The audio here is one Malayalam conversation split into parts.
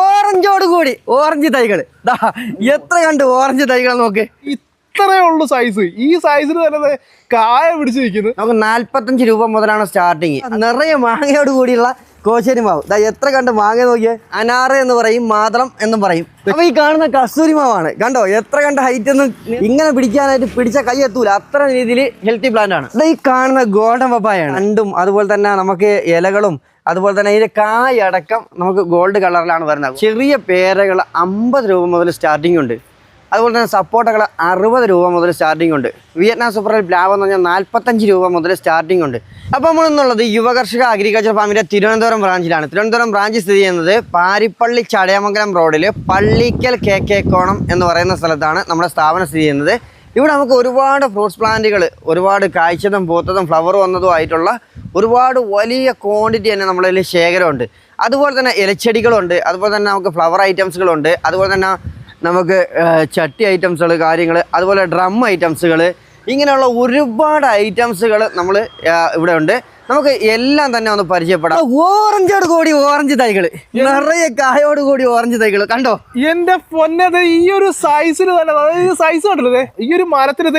ഓറഞ്ചോട് കൂടി. ഓറഞ്ച് തൈകൾ. എത്ര കണ്ട് ഓറഞ്ച് തൈകൾ നോക്ക്. ഇത്രയേ ഉള്ളൂ സൈസ് ഈ സൈസിന് തന്നെ കായ പിടിച്ച് നിൽക്കുന്നു നമുക്ക് നാല്പത്തഞ്ച് രൂപ മുതലാണ് സ്റ്റാർട്ടിങ് നിറയെ മാങ്ങയോട് കൂടിയുള്ള കോശേരി മാവ്. ഇതാ എത്ര കണ്ട് മാങ്ങ നോക്കിയേ? അനാറ് എന്ന് പറയും മാതളം എന്നും പറയും. അപ്പൊ ഈ കാണുന്ന കസ്തൂരി മാവാണ്. കണ്ടോ എത്ര കണ്ട് ഹൈറ്റ് ഒന്നും ഇങ്ങനെ പിടിക്കാനായിട്ട് പിടിച്ച കൈ എത്തൂല. അത്ര രീതിയിൽ ഹെൽത്തി പ്ലാന്റ് ആണ്. ഈ കാണുന്ന ഗോൾഡൻ പപ്പായാണ് രണ്ടും അതുപോലെ തന്നെ നമുക്ക് ഇലകളും അതുപോലെ തന്നെ ഇതിന്റെ കായ് അടക്കം നമുക്ക് ഗോൾഡ് കളറിലാണ് വരുന്നത്. ചെറിയ പേരകൾ അമ്പത് രൂപ മുതൽ സ്റ്റാർട്ടിംഗ് ഉണ്ട്. അതുപോലെ തന്നെ സപ്പോർട്ടകൾ അറുപത് രൂപ മുതൽ സ്റ്റാർട്ടിംഗ് ഉണ്ട്. വിയറ്റ്നാം സൂപ്പർ പ്ലാവ് എന്ന് പറഞ്ഞാൽ നാൽപ്പത്തഞ്ച് രൂപ മുതൽ സ്റ്റാർട്ടിംഗ് ഉണ്ട്. അപ്പോൾ നമ്മൾ ഇന്നുള്ളത് യുവകർഷക അഗ്രികൾച്ചർ ഫാമിന്റെ തിരുവനന്തപുരം ബ്രാഞ്ചിലാണ് തിരുവനന്തപുരം ബ്രാഞ്ച് സ്ഥിതി ചെയ്യുന്നത് പാരിപ്പള്ളി ചടയമംഗലം റോഡിൽ പള്ളിക്കൽ കെ കെ കോണം എന്ന് പറയുന്ന സ്ഥലത്താണ് നമ്മുടെ സ്ഥാപനം സ്ഥിതി ചെയ്യുന്നത്. ഇവിടെ നമുക്ക് ഒരുപാട് ഫ്രൂട്ട്സ് പ്ലാന്റുകൾ ഒരുപാട് കായ്ച്ചതും പൂത്തതും ഫ്ലവർ വന്നതും ആയിട്ടുള്ള ഒരുപാട് വലിയ ക്വാണ്ടിറ്റി തന്നെ നമ്മളതിൽ ശേഖരമുണ്ട്. അതുപോലെ തന്നെ ഇലച്ചെടികളുണ്ട് അതുപോലെ തന്നെ നമുക്ക് ഫ്ലവർ ഐറ്റംസുകളുണ്ട് അതുപോലെ തന്നെ നമുക്ക് ചട്ടി ഐറ്റംസുകൾ കാര്യങ്ങൾ അതുപോലെ ഡ്രം ഐറ്റംസുകൾ ഇങ്ങനെയുള്ള ഒരുപാട് ഐറ്റംസുകൾ നമ്മൾ ഇവിടെ ഉണ്ട് നമുക്ക് എല്ലാം തന്നെ ഒന്ന് പരിചയപ്പെടാം. ഓറഞ്ചോട് കൂടി ഓറഞ്ച് തൈകൾ നിറയെ കായോട് കൂടി ഓറഞ്ച് തൈകൾ കണ്ടോ? എന്റെ പൊന്നത് ഈ ഒരു സൈസിൽ തന്നെ അതായത് സൈസ് കണ്ടല്ലേ ഈ ഒരു മരത്തിന്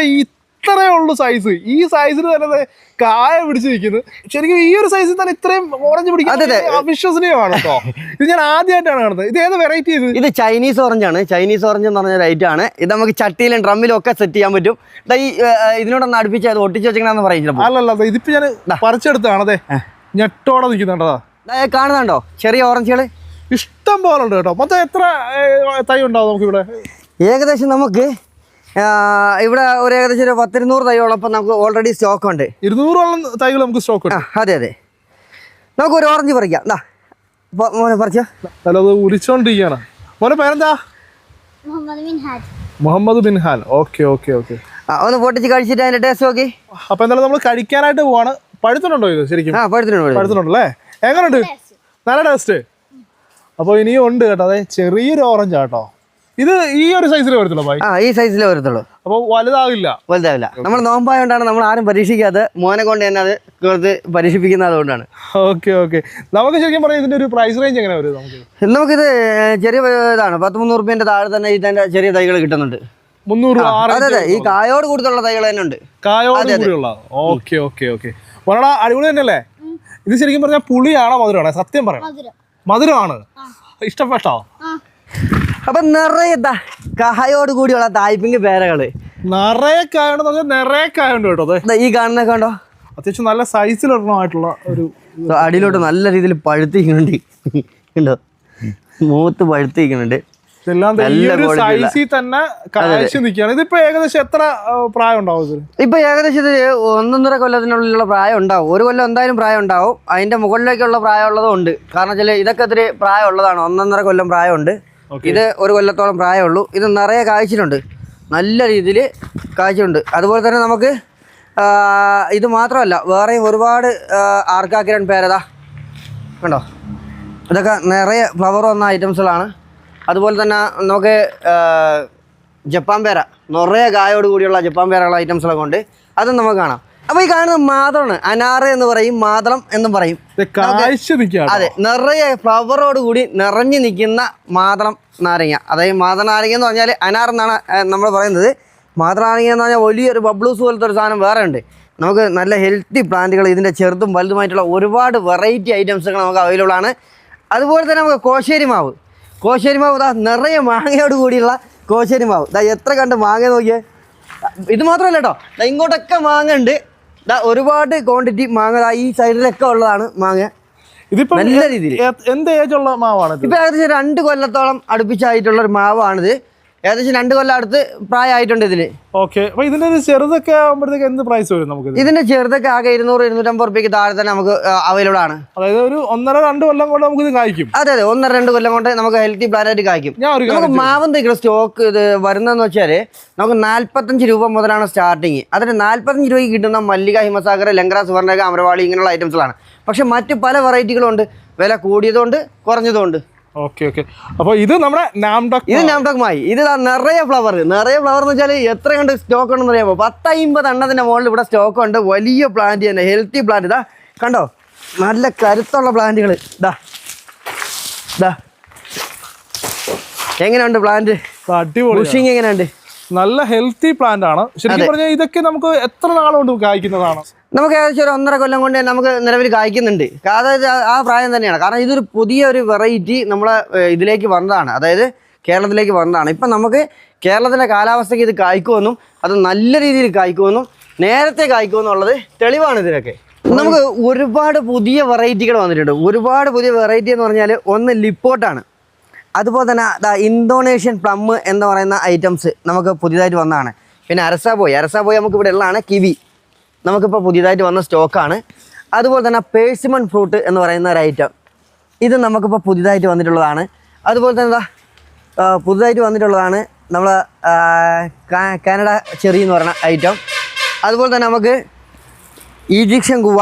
ഇത്രയേ ഉള്ളൂ സൈസ് ഈ സൈസിന് തന്നെ കായ പിടിച്ചിരിക്കുന്നു. ശരിക്കും ഈ ഒരു സൈസിൽ തന്നെ ഇത്രയും ഓറഞ്ച് പിടിക്കുന്നത്. അവിശ്വസനീയമാണ് കേട്ടോ ഇത് ഞാൻ ആദ്യമായിട്ടാണ് കാണുന്നത്. ഇത് ഏത് വെറൈറ്റി ഇത്? ഇത് ചൈനീസ് ഓറഞ്ച് ആണ്. ചൈനീസ് ഓറഞ്ച് എന്ന് പറഞ്ഞ ഐറ്റം ആണ്. ഇത് നമുക്ക് ചട്ടിയിലും ഡ്രമ്മിലും ഒക്കെ സെറ്റ് ചെയ്യാൻ പറ്റും. ഈ ഇതിനോടൊന്ന് അടുപ്പിച്ച് അത് ഒട്ടിച്ച് വെച്ചിങ്ങനെ പറയുന്നത് അല്ലല്ല ഇതിപ്പോ ഞാൻ പറിച്ചെടുത്താണ് അതെ ഞെട്ടോടെ നിൽക്കുന്നുണ്ടോ കാണുന്നുണ്ടോ? ചെറിയ ഓറഞ്ചുകൾ ഇഷ്ടം പോലെ ഉണ്ട് കേട്ടോ. മൊത്തം എത്ര തൈ ഉണ്ടാവും നമുക്ക് ഇവിടെ ഏകദേശം നമുക്ക് ഇവിടെ ഒരു ഏകദേശം ഒരു പത്തിരുന്നൂറ് തൈയോളം ഇപ്പം നമുക്ക് ഓൾറെഡി സ്റ്റോക്ക് ഉണ്ട്. ഇരുന്നൂറോളം തൈകൾ നമുക്ക് സ്റ്റോക്ക് ഉണ്ട്. അതെ അതെ. നമുക്ക് ഒരു ഓറഞ്ച് പറിക്കാം. എന്താ മോനെ പറിച്ചോ. മോനെ പേരെന്താ? Muhammad Binhan okay okay okay. ഒന്ന് പൊട്ടിച്ച് കഴിച്ചിട്ട് അതിന്റെ ടേസ്റ്റ് നോക്കി. അപ്പൊ എന്തായാലും നമ്മൾ കഴിക്കാനായിട്ട് പോവാണ്. പഴുത്തിട്ടുണ്ടോ ഇത് ശരിക്കും? പഴുത്തിട്ടുണ്ടല്ലേ? എങ്ങനെയുണ്ട് നല്ല ടേസ്റ്റ് അപ്പോൾ ഇനിയും ഉണ്ട് കേട്ടോ. അതെ ചെറിയൊരു ഓറഞ്ച് ആട്ടോ ഇത് ഈ ഒരു സൈസിലേ വരത്തുള്ളൂ ആ ഈ സൈസിലേ വരത്തുള്ളൂ. അപ്പോൾ വലുതാവില്ല. വലുതാവില്ല. നമ്മൾ നോമ്പായതുകൊണ്ടാണ് നമ്മൾ ആരും പരീക്ഷിക്കാത്ത മോനെ കൊണ്ട് തന്നെ അത് കുറച്ച് പരീക്ഷിപ്പിക്കുന്നത് അതുകൊണ്ടാണ്. Okay okay. നമുക്ക് ശരിക്കും പറയാം ഇതിന്റെ ഒരു പ്രൈസ് റേഞ്ച് എങ്ങനെ വരും നമുക്ക്? നമുക്കിത് ചെറിയ ഇതാണ്. പത്ത് മുന്നൂറ് റുപ്യന്റെ താഴെ തന്നെ ഇതിന്റെ ചെറിയ തൈകൾ കിട്ടുന്നുണ്ട്. മുന്നൂറ് അതെ അതെ. ഈ കായോട് കൂടുതലുള്ള തൈകൾ തന്നെ ഉണ്ട്. കായോട് കൂടിയുള്ള. Okay okay okay. വളരെ അടിപൊളി തന്നെയല്ലേ? ഇത് ശരിക്കും പറഞ്ഞാൽ പുളിയാണോ മധുരമാണോ സത്യം പറയണം. മധുരമാണ്. ഇഷ്ടപ്പെട്ടോ? അപ്പൊ നിറയെ കായോട് കൂടിയുള്ള തായ്പിങ് പേരകൾ. നിറയെ കായുണ്ടെന്ന് പറഞ്ഞാൽ നിറയെ കായുണ്ട് കേട്ടോ അതെ. ഈ കാണുന്ന കണ്ടോ? അത്യാവശ്യം നല്ല സൈസിലൊരെണ്ണമായിട്ടുള്ള ഒരു അടിയിലോട്ട് നല്ല രീതിയിൽ പഴുത്തിരിക്കുന്നുണ്ട്. ഉണ്ടോ മൂത്ത് പഴുത്തിരിക്കുന്നുണ്ട്. നിൽക്കുകയാണ്. ഇതിപ്പോ ഏകദേശം എത്ര പ്രായം ഉണ്ടാവും ഇപ്പൊ ഏകദേശം ഒന്നൊന്നര കൊല്ലത്തിനുള്ളിലുള്ള പ്രായം ഉണ്ടാവും. ഒരു കൊല്ലം എന്തായാലും പ്രായം ഉണ്ടാവും. അതിന്റെ മുകളിലേക്കുള്ള പ്രായമുള്ളതും ഉണ്ട്. കാരണം വെച്ചാൽ ഇതൊക്കെ ഇത്തിരി പ്രായമുള്ളതാണ്. ഒന്നൊന്നര കൊല്ലം പ്രായമുണ്ട്. ഇത് ഒരു കൊല്ലത്തോളം പ്രായമുള്ളൂ. ഇത് നിറയെ കാഴ്ചയിലുണ്ട്. നല്ല രീതിയിൽ കാഴ്ചയുണ്ട് അതുപോലെ തന്നെ നമുക്ക് ഇത് മാത്രമല്ല വേറെയും ഒരുപാട് ആർക്കാക്കിരൺ പേരതാ. കണ്ടോ? ഇതൊക്കെ നിറയെ ഫ്ലവർ വന്ന ഐറ്റംസുകളാണ് അതുപോലെ തന്നെ നമുക്ക് ജപ്പാൻ പേര. നിറയെ കായോട് കൂടിയുള്ള ജപ്പാൻ പേരുള്ള ഐറ്റംസുകളൊക്കെ ഉണ്ട്. അതും നമുക്ക് കാണാം. അപ്പോൾ ഈ കാണുന്ന മാതളാണ് അനാറ് എന്ന് പറയും മാതളം എന്ന് പറയും. അതെ നിറയെ ഫ്ലവറോട് കൂടി നിറഞ്ഞു നിൽക്കുന്ന മാതളം നാരങ്ങ. അതായത് മാതള നാരങ്ങ എന്ന് പറഞ്ഞാൽ അനാർ എന്നാണ് നമ്മൾ പറയുന്നത്. മാതള നാരങ്ങ എന്ന് പറഞ്ഞാൽ വലിയൊരു ബബ്ലൂസ് പോലത്തെ ഒരു സാധനം വേറെ ഉണ്ട്. നമുക്ക് നല്ല ഹെൽത്തി പ്ലാന്റുകൾ ഇതിന്റെ ചെറുതും വലുതുമായിട്ടുള്ള ഒരുപാട് വെറൈറ്റി ഐറ്റംസുകൾ നമുക്ക് അവൈലബിൾ ആണ്. അതുപോലെ തന്നെ നമുക്ക് കോശേരി മാവ്. കോശേരി മാവ് ഇതാ നിറയെ മാങ്ങയോട് കൂടിയുള്ള കോശേരി മാവ്. ഇതാ എത്ര കണ്ട് മാങ്ങ നോക്കിയേ? ഇത് മാത്രമല്ല കേട്ടോ ഇങ്ങോട്ടൊക്കെ മാങ്ങ ഉണ്ട്. ഒരുപാട് ക്വാണ്ടിറ്റി മാങ്ങ ഈ സൈഡിലൊക്കെ ഉള്ളതാണ് മാങ്ങ. ഇതിപ്പോ നല്ല രീതിയിൽ. എന്ത് ഏജ് ഉള്ള മാവാണ് ഇപ്പൊ ഏകദേശം രണ്ട് കൊല്ലത്തോളം അടുപ്പിച്ചായിട്ടുള്ള ഒരു മാവാണിത്. ഏകദേശം രണ്ട് കൊല്ലം അടുത്ത് പ്രായമായിട്ടുണ്ട് ഇതിന്. ഓക്കെ. അപ്പൊ ഇതിന്റെ ഒരു ചെറുതൊക്കെ ആകുമ്പോഴത്തേക്ക് എന്ത് പ്രൈസ് വരും നമുക്ക് ഇതിന്റെ ചെറുതൊക്കെ ആകെ ഇരുന്നൂറ് ഇരുന്നൂറ്റമ്പത് റുപ്യക്ക് താഴെ തന്നെ നമുക്ക് അവൈലബിൾ ആണ്. അതായത് ഒരു ഒന്നര രണ്ട് കൊല്ലം കൊണ്ട് നമുക്ക് ഇത് കായ്ക്കും. അതെ അതെ. ഒന്നര രണ്ട് കൊല്ലം കൊണ്ട് നമുക്ക് ഹെൽത്തി പ്ലാനായിട്ട് കായ്ക്കും. നമുക്ക് മാവും തൈകൾ സ്റ്റോക്ക് ഇത് വരുന്നതെന്ന് വെച്ചാൽ നമുക്ക് നാല്പത്തഞ്ച് രൂപ മുതലാണ് സ്റ്റാർട്ടിങ് അതിന് നാല്പത്തഞ്ച് രൂപയ്ക്ക് കിട്ടുന്ന മല്ലിക ഹിമസാഗർ ലങ്കറ സുവർണക അമരവാളി ഇങ്ങനെയുള്ള ഐറ്റംസുകളാണ് പക്ഷെ മറ്റ് പല വെറൈറ്റികളുണ്ട് വില കൂടിയതുകൊണ്ട് കുറഞ്ഞതുകൊണ്ട് ഓക്കെ ഓക്കെ. അപ്പൊ ഇത് നമ്മുടെ നാംഡോക് ഇത് നാംടോക്മായി ഇത് ദാ നിറയെ ഫ്ലവർ നിറയെ ഫ്ലവർ എന്ന് വെച്ചാൽ എത്ര കണ്ട് സ്റ്റോക്ക് ഉണ്ടെന്ന് അറിയാമോ പത്ത് അമ്പത് എണ്ണത്തിന്റെ മുകളിൽ ഇവിടെ സ്റ്റോക്ക് ഉണ്ട്. വലിയ പ്ലാന്റ് തന്നെ. ഹെൽത്തി പ്ലാന്റ് ഇതാ കണ്ടോ? നല്ല കരുത്തുള്ള പ്ലാന്റുകൾ ഇതാ ഇതാ. എങ്ങനെയുണ്ട് പ്ലാന്റ് അടിപൊളി ബുഷിങ് എങ്ങനെയുണ്ട്? നല്ല ഹെൽത്തി പ്ലാന്റ് ആണ്. ശരിക്കും പറഞ്ഞാൽ ഇതൊക്കെ നമുക്ക് എത്ര നാളുകൊണ്ട് കായ്ക്കുന്നതാണ്? നമുക്ക് ഏകദേശം ഒരു ഒന്നര കൊല്ലം കൊണ്ട് നമുക്ക് നിലവിൽ കായ്ക്കുന്നുണ്ട്. അതായത് ആ പ്രായം തന്നെയാണ്. കാരണം ഇതൊരു പുതിയ ഒരു വെറൈറ്റി നമ്മളെ ഇതിലേക്ക് വന്നതാണ്. അതായത് കേരളത്തിലേക്ക് വന്നതാണ്. ഇപ്പം നമുക്ക് കേരളത്തിന്റെ കാലാവസ്ഥയ്ക്ക് ഇത് കായ്ക്കുമെന്നും അത് നല്ല രീതിയിൽ കായ്ക്കുമെന്നും നേരത്തെ കായ്ക്കുമെന്നുള്ളത് തെളിവാണ് ഇതിനൊക്കെ. നമുക്ക് ഒരുപാട് പുതിയ വെറൈറ്റികൾ വന്നിട്ടുണ്ട്. ഒരുപാട് പുതിയ വെറൈറ്റി എന്ന് പറഞ്ഞാൽ ഒന്ന് ലിപ്പോട്ടാണ് അതുപോലെ തന്നെ ദാ ഇന്തോനേഷ്യൻ പ്ലം എന്ന് പറയുന്ന ഐറ്റംസ് നമുക്ക് പുതിയതായിട്ട് വന്നതാണ്. പിന്നെ അരസാബോയ് അരസാബോയ് നമുക്ക് ഇവിടെ ഉള്ളതാണ് കിവി. നമുക്കിപ്പോൾ പുതിയതായിട്ട് വന്ന സ്റ്റോക്കാണ്. അതുപോലെ തന്നെ പേഴ്സിമൺ ഫ്രൂട്ട് എന്ന് പറയുന്ന ഒരു ഐറ്റം ഇത് നമുക്കിപ്പോൾ പുതിയതായിട്ട് വന്നിട്ടുള്ളതാണ്. അതുപോലെ തന്നെ എന്താ പുതുതായിട്ട് വന്നിട്ടുള്ളതാണ് നമ്മൾ കാനഡ ചെറി എന്ന് പറയുന്ന ഐറ്റം അതുപോലെ തന്നെ നമുക്ക് ഈജിപ്ഷ്യൻ കുവ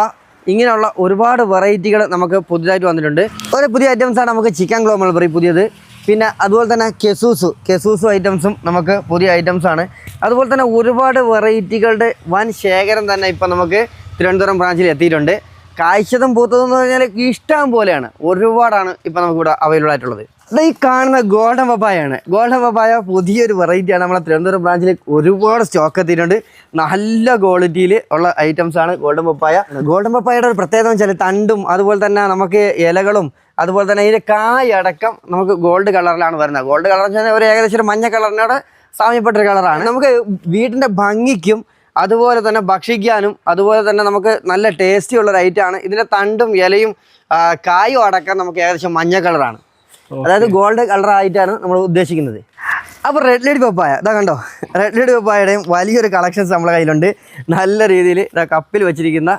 ഇങ്ങനെയുള്ള ഒരുപാട് വെറൈറ്റികൾ നമുക്ക് പുതിയതായിട്ട് വന്നിട്ടുണ്ട്. ഒരു പുതിയ ഐറ്റംസാണ് നമുക്ക് ചിക്കൻ ഗ്ലോ മൾബറി പുതിയത്. പിന്നെ അതുപോലെ തന്നെ കെസൂസു കെസൂസു ഐറ്റംസും നമുക്ക് പുതിയ ഐറ്റംസ് ആണ്. അതുപോലെ തന്നെ ഒരുപാട് വെറൈറ്റികളുടെ വൻ ശേഖരം തന്നെ ഇപ്പം നമുക്ക് തിരുവനന്തപുരം ബ്രാഞ്ചിൽ എത്തിയിട്ടുണ്ട്. കാഴ്ചതും പൂത്തതും എന്ന് പറഞ്ഞാൽ ഇഷ്ടം പോലെയാണ്. ഒരുപാടാണ് ഇപ്പം നമുക്കിവിടെ അവൈലബിൾ ആയിട്ടുള്ളത്. ഈ കാണുന്ന ഗോൾഡൻ പപ്പായാണ് ഗോൾഡൻ പപ്പായ പുതിയൊരു വെറൈറ്റിയാണ് നമ്മളെ തിരുവനന്തപുരം ബ്രാഞ്ചിൽ ഒരുപാട് സ്റ്റോക്ക് എത്തിയിട്ടുണ്ട്. നല്ല ക്വാളിറ്റിയിൽ ഉള്ള ഐറ്റംസ് ആണ് ഗോൾഡൻ പപ്പായ. ഗോൾഡൻ പപ്പായയുടെ ഒരു പ്രത്യേകത വെച്ചാൽ തണ്ടും അതുപോലെ തന്നെ നമുക്ക് ഇലകളും അതുപോലെ തന്നെ ഇതിന്റെ കായടക്കം നമുക്ക് ഗോൾഡ് കളറിലാണ് വരുന്നത്. ഗോൾഡ് കളർ എന്ന് വെച്ചാൽ ഒരു ഏകദേശം ഒരു മഞ്ഞ കളറിനോട് സാമ്യപ്പെട്ടൊരു കളറാണ് നമുക്ക് വീടിന്റെ ഭംഗിക്കും അതുപോലെ തന്നെ ഭക്ഷിക്കാനും അതുപോലെ തന്നെ നമുക്ക് നല്ല ടേസ്റ്റി ഉള്ളൊരു ഐറ്റമാണ് ഇതിന്റെ തണ്ടും ഇലയും കായും അടക്കം നമുക്ക് ഏകദേശം മഞ്ഞ കളറാണ് അതായത് ഗോൾഡ് കളർ ആയിട്ടാണ് നമ്മൾ ഉദ്ദേശിക്കുന്നത്. അപ്പോൾ റെഡ് ലേഡി പപ്പായ ഇതാ കണ്ടോ? റെഡ് ലേഡി പപ്പായയുടെയും വലിയൊരു കളക്ഷൻസ് നമ്മുടെ കയ്യിലുണ്ട്. നല്ല രീതിയിൽ ഇതാ കപ്പിൽ വെച്ചിരിക്കുന്ന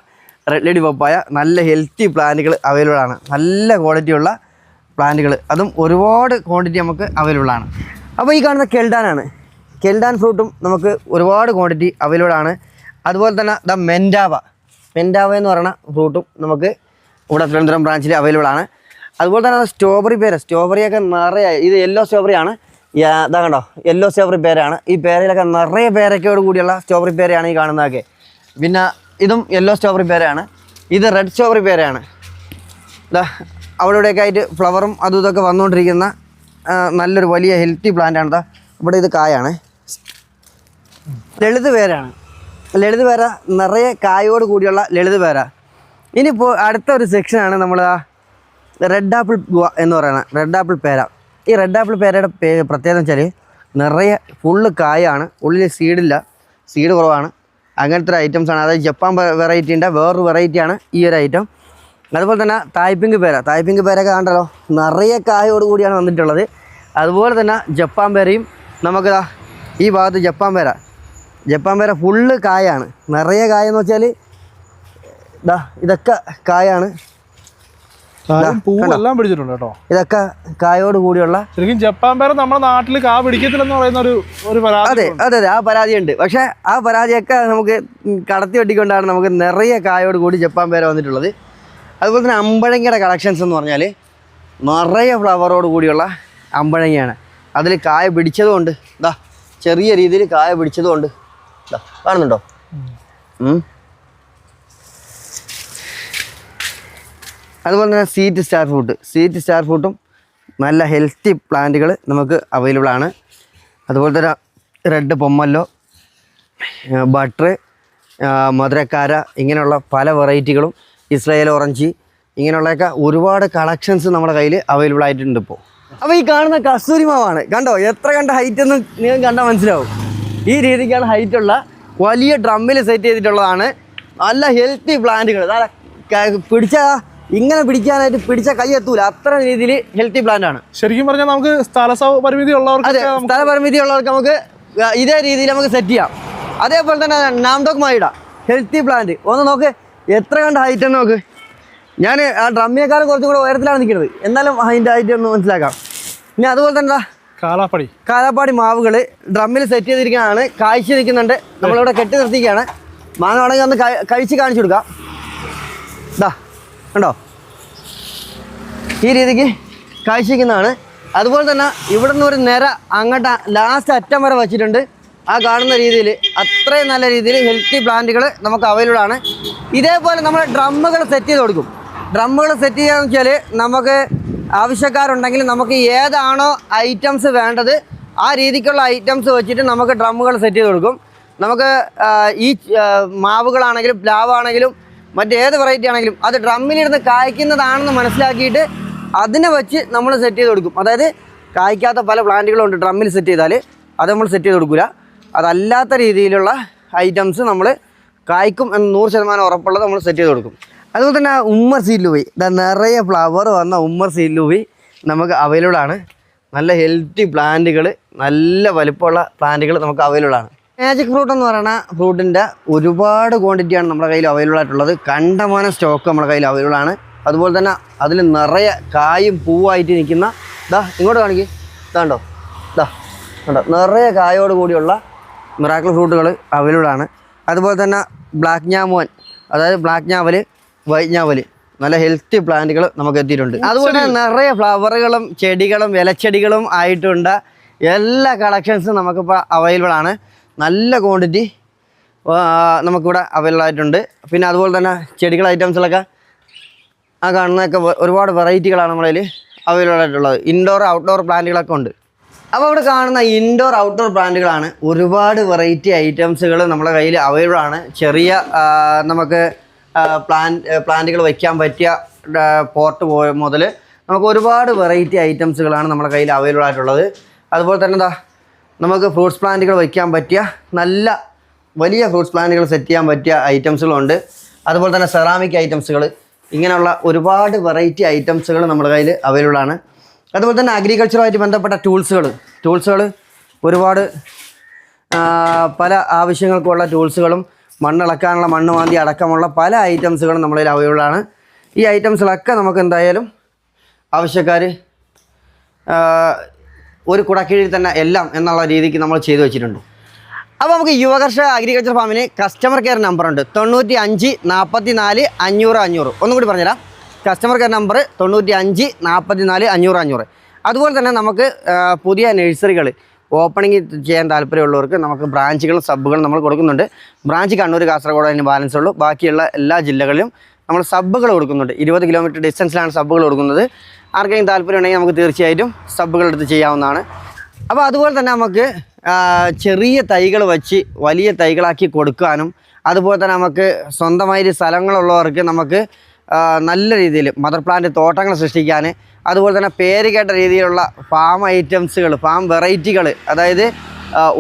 റെഡ് ലേഡി പപ്പായ നല്ല ഹെൽത്തി പ്ലാന്റുകൾ അവൈലബിൾ ആണ്. നല്ല ക്വാളിറ്റി ഉള്ള പ്ലാന്റുകൾ അതും ഒരുപാട് ക്വാണ്ടിറ്റി നമുക്ക് അവൈലബിൾ ആണ്. അപ്പോൾ ഈ കാണുന്ന കെൽഡാനാണ് കെൽഡാൻ ഫ്രൂട്ടും നമുക്ക് ഒരുപാട് ക്വാണ്ടിറ്റി അവൈലബിൾ ആണ്. അതുപോലെ തന്നെ ദ മെൻഡാവ മെൻഡാവ എന്ന് പറയുന്ന ഫ്രൂട്ടും നമുക്ക് ഇവിടെ തിരുവനന്തപുരം ബ്രാഞ്ചിൽ അവൈലബിൾ ആണ്. അതുപോലെ തന്നെ സ്ട്രോബെറി പേര സ്ട്രോബെറിയൊക്കെ നിറയെ ഇത് യെല്ലോ സ്ട്രോബെറി ആണ്. ഇതാ കണ്ടോ യെല്ലോ സ്ട്രോബെറി പേരാണ്. ഈ പേരയിലൊക്കെ നിറയെ പേരൊക്കെയോട് കൂടിയുള്ള സ്ട്രോബെറി പേരയാണ് ഈ കാണുന്നതൊക്കെ. പിന്നെ ഇതും യെല്ലോ സ്ട്രോബെറി പേരയാണ് ഇത് റെഡ് സ്ട്രോബെറി പേരയാണ് ഇതാ അവിടെ ഇവിടെയൊക്കെ ആയിട്ട് ഫ്ലവറും അതും ഇതൊക്കെ വന്നുകൊണ്ടിരിക്കുന്ന നല്ലൊരു വലിയ ഹെൽത്തി പ്ലാന്റ് ആണ്. ഇതാ ഇവിടെ ഇത് കായാണ്. ലളിത് പേരാണ്. ലളിത് പേര നിറയെ കായോട് കൂടിയുള്ള ലളിത് പേര. ഇനിയിപ്പോൾ അടുത്ത ഒരു സെക്ഷനാണ് നമ്മൾ റെഡ് ആപ്പിൾ എന്ന് പറയുന്ന റെഡ് ആപ്പിൾ പേര. ഈ റെഡ് ആപ്പിൾ പേരയുടെ പേ പ്രത്യേകത വെച്ചാൽ നിറയെ ഫുള്ള് കായാണ്. ഉള്ളിൽ സീഡില്ല സീഡ് കുറവാണ്. അങ്ങനത്തെ ഒരു ഐറ്റംസ് ആണ്. അതായത് ജപ്പാൻ വെറൈറ്റീന്റെ വേറൊരു വെറൈറ്റിയാണ് ഈ ഒരു ഐറ്റം അതുപോലെ തന്നെ തായ്പിങ്ക് പേര. തായ്പിങ്ക് പേരൊക്കെ കണ്ടല്ലോ? നിറയെ കായോട് കൂടിയാണ് വന്നിട്ടുള്ളത്. അതുപോലെ തന്നെ ജപ്പാൻ പേരയും നമുക്ക് ഈ ഭാഗത്ത് ജപ്പാൻ പേര. ജപ്പാൻ പേര ഫുള്ള് കായാണ്. നിറയെ കായെന്ന് വെച്ചാൽ ഇതാ ഇതൊക്കെ കായാണ്. പിടിച്ചിട്ടുണ്ട് കേട്ടോ. ഇതൊക്കെ കായോട് കൂടിയുള്ള ശരിക്കും ജപ്പാൻ പേര നമ്മുടെ നാട്ടിൽ കാ പിടിക്കത്തില്ലെന്ന് പറയുന്ന ഒരു ഒരു പരാതി അതെ അതെ അതെ ആ പരാതിയുണ്ട്. പക്ഷെ ആ പരാതിയൊക്കെ നമുക്ക് കടത്തി വെട്ടിക്കൊണ്ടാണ് നമുക്ക് നിറയെ കായോട് കൂടി ജപ്പാൻ പേര വന്നിട്ടുള്ളത്. അതുപോലെ തന്നെ അമ്പഴങ്ങയുടെ കളക്ഷൻസ് എന്ന് പറഞ്ഞാൽ നിറയെ ഫ്ലവറോട് കൂടിയുള്ള അമ്പഴങ്ങയാണ്. അതിൽ കായ പിടിച്ചതുകൊണ്ട് ഇതാ ചെറിയ രീതിയിൽ കായ പിടിച്ചതുകൊണ്ട് ഇതാ കാണുന്നുണ്ടോ? അതുപോലെ തന്നെ seat star food seat star ഫ്രൂട്ടും നല്ല ഹെൽത്തി പ്ലാന്റുകൾ നമുക്ക് അവൈലബിൾ ആണ്. അതുപോലെ തന്നെ റെഡ് പൊമ്മല്ലോ ബട്ടർ മധുരക്കാര ഇങ്ങനെയുള്ള പല വെറൈറ്റികളും ഇസ്രായേൽ ഓറഞ്ച് ഇങ്ങനെയുള്ളതൊക്കെ ഒരുപാട് കളക്ഷൻസ് നമ്മുടെ കയ്യിൽ അവൈലബിൾ ആയിട്ടുണ്ട് ഇപ്പോൾ അപ്പോൾ ഈ കാണുന്ന കസ്തൂരി മാവാണ്. കണ്ടോ? എത്ര കണ്ട ഹൈറ്റ് എന്ന് നിങ്ങൾ കണ്ടാൽ മനസ്സിലാവും. ഈ രീതിക്കാണ് ഹൈറ്റുള്ള വലിയ ഡ്രമ്മിൽ സെറ്റ് ചെയ്തിട്ടുള്ളതാണ്. നല്ല ഹെൽത്തി പ്ലാന്റുകൾ. പിടിച്ച ഇങ്ങനെ പിടിക്കാനായിട്ട് പിടിച്ച കൈ എത്തൂല. അത്ര രീതിയിൽ ഹെൽത്തി പ്ലാന്റ് ആണ്. ശരിക്കും പറഞ്ഞാൽ നമുക്ക് സ്ഥല പരിമിതി ഉള്ളവർക്ക് അതെ സ്ഥലപരിമിതി ഉള്ളവർക്ക് നമുക്ക് ഇതേ രീതിയിൽ നമുക്ക് സെറ്റ് ചെയ്യാം. അതേപോലെ തന്നെ നാംഡോക് മായിട ഹെൽത്തി പ്ലാന്റ് ഒന്ന് നോക്ക് എത്ര കണ്ട ഹൈറ്റ് എന്ന് നോക്ക്. ഞാൻ ആ ഡ്രമ്മിയേക്കാളും കുറച്ചും കൂടെ ഉയരത്തിലാണ് നിൽക്കുന്നത്. എന്നാലും അതിന്റെ ഹൈറ്റ് ഒന്ന് മനസ്സിലാക്കാം. ഇനി അതുപോലെ തന്നെ കാലാപ്പാടി. കാലാപ്പടി മാവുകൾ ഡ്രമ്മിൽ സെറ്റ് ചെയ്തിരിക്കുന്നതാണ് കാഴ്ച നിൽക്കുന്നുണ്ട്. നമ്മളിവിടെ കെട്ടി നിർത്തിക്കുകയാണ് മാങ്ങ വേണമെങ്കിൽ ഒന്ന് കഴി- കഴിച്ച് കാണിച്ചു കൊടുക്കാം. ഇതാ കണ്ടോ? ഈ രീതിക്ക് കാഴ്ചയ്ക്കുന്നതാണ് അതുപോലെ തന്നെ ഇവിടെ നിന്ന് ഒരു നിര അങ്ങോട്ട് ലാസ്റ്റ് അറ്റം വരെ വച്ചിട്ടുണ്ട്. ആ കാണുന്ന രീതിയിൽ അത്രയും നല്ല രീതിയിൽ ഹെൽത്തി പ്ലാന്റുകൾ നമുക്ക് അവൈലബിൾ ആണ്. ഇതേപോലെ നമ്മൾ ഡ്രമ്മുകൾ സെറ്റ് ചെയ്ത് കൊടുക്കും. ഡ്രമ്മുകൾ സെറ്റ് ചെയ്യാന്ന് വെച്ചാൽ നമുക്ക് ആവശ്യക്കാരുണ്ടെങ്കിൽ നമുക്ക് ഏതാണോ ഐറ്റംസ് വേണ്ടത് ആ രീതിക്കുള്ള ഐറ്റംസ് വെച്ചിട്ട് നമുക്ക് ഡ്രമ്മുകൾ സെറ്റ് ചെയ്ത് കൊടുക്കും. നമുക്ക് ഈ മാവുകളാണെങ്കിലും പ്ലാവാണെങ്കിലും മറ്റേത് വെറൈറ്റി ആണെങ്കിലും അത് ഡ്രമ്മിലിരുന്ന് കായ്ക്കുന്നതാണെന്ന് മനസ്സിലാക്കിയിട്ട് അതിനെ വെച്ച് നമ്മൾ സെറ്റ് ചെയ്ത് കൊടുക്കും. അതായത് കായ്ക്കാത്ത പല പ്ലാന്റുകളും ഉണ്ട് ഡ്രമ്മിൽ സെറ്റ് ചെയ്താൽ അത് നമ്മൾ സെറ്റ് ചെയ്ത് കൊടുക്കില്ല അതല്ലാത്ത രീതിയിലുള്ള ഐറ്റംസ് നമ്മൾ കായ്ക്കും എന്ന് നൂറ് ശതമാനം ഉറപ്പുള്ളത് നമ്മൾ സെറ്റ് ചെയ്ത് കൊടുക്കും. അതുപോലെ തന്നെ ഉമ്മർ സീലുവി ഇതാ നിറയെ ഫ്ലവർ വന്ന ഉമ്മർ സീലുവി നമുക്ക് അവൈലബിൾ ആണ്. നല്ല ഹെൽത്തി പ്ലാന്റുകൾ നല്ല വലിപ്പമുള്ള പ്ലാന്റുകൾ നമുക്ക് അവൈലബിൾ ആണ്. മാജിക് ഫ്രൂട്ട് എന്ന് പറയുന്ന ഫ്രൂട്ടിന്റെ ഒരുപാട് ക്വാണ്ടിറ്റിയാണ് നമ്മുടെ കയ്യിൽ അവൈലബിൾ ആയിട്ടുള്ളത്. കണ്ടമാനം സ്റ്റോക്ക് നമ്മുടെ കയ്യിൽ അവൈലബിൾ ആണ്. അതുപോലെ തന്നെ അതിൽ നിറയെ കായും പൂവായിട്ട് നിൽക്കുന്ന ദാ ഇങ്ങോട്ട് കാണിക്ക്. ഇതാണ്ടോ ദാ ഉണ്ടോ നിറയെ കായോട് കൂടിയുള്ള മിറാക്കിൾ ഫ്രൂട്ടുകൾ അവൈലബിൾ ആണ്. അതുപോലെ തന്നെ ബ്ലാക്ക് ഞാമോൻ അതായത് ബ്ലാക്ക് ഞാവൽ വൈറ്റ് ഞാവൽ നല്ല ഹെൽത്തി പ്ലാന്റുകൾ നമുക്ക് എത്തിയിട്ടുണ്ട്. അതുപോലെ തന്നെ നിറയെ ഫ്ലവറുകളും ചെടികളും ഇലച്ചെടികളും ആയിട്ടുണ്ട്. എല്ലാ കളക്ഷൻസും നമുക്കിപ്പോൾ അവൈലബിൾ ആണ്. നല്ല ക്വാണ്ടിറ്റി നമുക്കിവിടെ അവൈലബിൾ ആയിട്ടുണ്ട്. പിന്നെ അതുപോലെ തന്നെ ചെടികൾ ഐറ്റംസിലൊക്കെ ആ കാണുന്നതൊക്കെ ഒരുപാട് വെറൈറ്റികളാണ് നമ്മളതിൽ അവൈലബിൾ ആയിട്ടുള്ളത്. ഇൻഡോർ ഔട്ട്ഡോർ പ്ലാന്റുകളൊക്കെ ഉണ്ട്. അപ്പോൾ ഇവിടെ കാണുന്ന ഇൻഡോർ ഔട്ട്ഡോർ പ്ലാന്റുകളാണ് ഒരുപാട് വെറൈറ്റി ഐറ്റംസുകൾ നമ്മുടെ കയ്യിൽ അവൈലബിൾ ആണ്. ചെറിയ നമുക്ക് പ്ലാൻ പ്ലാന്റുകൾ വയ്ക്കാൻ പറ്റിയ പോർട്ട് മുതൽ നമുക്ക് ഒരുപാട് വെറൈറ്റി ഐറ്റംസുകളാണ് നമ്മുടെ കയ്യിൽ അവൈലബിൾ ആയിട്ടുള്ളത്. അതുപോലെ തന്നെ എന്താ നമുക്ക് ഫ്രൂട്ട്സ് പ്ലാന്റുകൾ വയ്ക്കാൻ പറ്റിയ നല്ല വലിയ ഫ്രൂട്ട്സ് പ്ലാന്റുകൾ സെറ്റ് ചെയ്യാൻ പറ്റിയ ഐറ്റംസുകളുണ്ട്. അതുപോലെ തന്നെ സെറാമിക് ഐറ്റംസുകൾ. ഇങ്ങനെയുള്ള ഒരുപാട് വെറൈറ്റി ഐറ്റംസുകൾ നമ്മുടെ കയ്യിൽ അവൈലബിൾ ആണ്. അതുപോലെ തന്നെ അഗ്രികൾച്ചറുമായിട്ട് ബന്ധപ്പെട്ട ടൂൾസുകൾ. ടൂൾസുകൾ ഒരുപാട് പല ആവശ്യങ്ങൾക്കുള്ള ടൂൾസുകളും മണ്ണിളക്കാനുള്ള മണ്ണ് മാന്തി അടക്കമുള്ള പല ഐറ്റംസുകളും നമ്മുടെ കയ്യിൽ അവൈലബിൾ ആണ്. ഈ ഐറ്റംസുകളൊക്കെ നമുക്ക് എന്തായാലും ആവശ്യക്കാർ ഒരു കുടക്കീഴിൽ തന്നെ എല്ലാം എന്നുള്ള രീതിക്ക് നമ്മൾ ചെയ്തു വെച്ചിട്ടുണ്ട്. അപ്പോൾ നമുക്ക് യുവകർഷക അഗ്രികൾച്ചർ ഫാമിന് കസ്റ്റമർ കെയർ നമ്പർ ഉണ്ട്. തൊണ്ണൂറ്റി അഞ്ച് നാൽപ്പത്തി നാല് അഞ്ഞൂറ് അഞ്ഞൂറ്. ഒന്നും കൂടി പറഞ്ഞുതരാം. കസ്റ്റമർ കെയർ നമ്പർ തൊണ്ണൂറ്റി അഞ്ച് നാൽപ്പത്തി നാല് അഞ്ഞൂറ് അഞ്ഞൂറ്. അതുപോലെ തന്നെ നമുക്ക് പുതിയ നഴ്സറികൾ ഓപ്പണിംഗ് ചെയ്യാൻ താല്പര്യമുള്ളവർക്ക് നമുക്ക് ബ്രാഞ്ചുകളും സബ്ബുകളും നമ്മൾ കൊടുക്കുന്നുണ്ട്. ബ്രാഞ്ച് കണ്ണൂർ കാസർഗോഡ് അതിന് ബാലൻസ് ഉള്ളൂ. ബാക്കിയുള്ള എല്ലാ ജില്ലകളിലും നമ്മൾ സബ്ബുകൾ കൊടുക്കുന്നുണ്ട്. ഇരുപത് കിലോമീറ്റർ ഡിസ്റ്റൻസിലാണ് സബ്ബുകൾ കൊടുക്കുന്നത്. ആർക്കെങ്കിലും താല്പര്യം ഉണ്ടെങ്കിൽ നമുക്ക് തീർച്ചയായിട്ടും സബ്ബുകളെടുത്ത് ചെയ്യാവുന്നതാണ്. അപ്പോൾ അതുപോലെ തന്നെ നമുക്ക് ചെറിയ തൈകൾ വച്ച് വലിയ തൈകളാക്കി കൊടുക്കാനും അതുപോലെ തന്നെ നമുക്ക് സ്വന്തമായിട്ട് സ്ഥലങ്ങളുള്ളവർക്ക് നമുക്ക് നല്ല രീതിയിൽ മദർ പ്ലാന്റ് തോട്ടങ്ങൾ സൃഷ്ടിക്കാൻ അതുപോലെ തന്നെ പേര് കേട്ട രീതിയിലുള്ള ഫാം ഐറ്റംസുകൾ ഫാം വെറൈറ്റികൾ അതായത്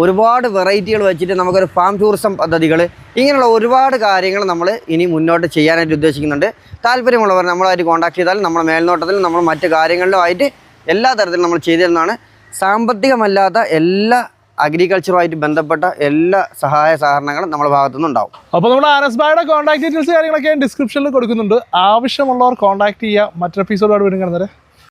ഒരുപാട് വെറൈറ്റികൾ വെച്ചിട്ട് നമുക്കൊരു ഫാം ടൂറിസം പദ്ധതികൾ ഇങ്ങനെയുള്ള ഒരുപാട് കാര്യങ്ങൾ നമ്മൾ ഇനി മുന്നോട്ട് ചെയ്യാനായിട്ട് ഉദ്ദേശിക്കുന്നുണ്ട്. താല്പര്യമുള്ളവർ നമ്മളായിട്ട് കോൺടാക്ട് ചെയ്താൽ നമ്മുടെ മേൽനോട്ടത്തിൽ നമ്മൾ മറ്റു കാര്യങ്ങളിലുമായിട്ട് എല്ലാ തരത്തിലും നമ്മൾ ചെയ്തു തരുന്നതാണ്. സാമ്പത്തികമല്ലാത്ത എല്ലാ അഗ്രികൾച്ചറുമായിട്ട് ബന്ധപ്പെട്ട എല്ലാ സഹായ സഹകരണങ്ങളും നമ്മുടെ ഭാഗത്തുനിന്ന് ഉണ്ടാവും അപ്പോൾ നമ്മുടെ എസ് ബായുടെ കോൺടാക്ട് ഡീറ്റെയിൽസ് കാര്യങ്ങളൊക്കെ ഡിസ്ക്രിപ്ഷനിൽ കൊടുക്കുന്നുണ്ട്. ആവശ്യമുള്ളവർ കോൺടാക്ട് ചെയ്യുക. മറ്റൊരു എപ്പിസോഡോട് വീണ്ടും കാണുന്നത്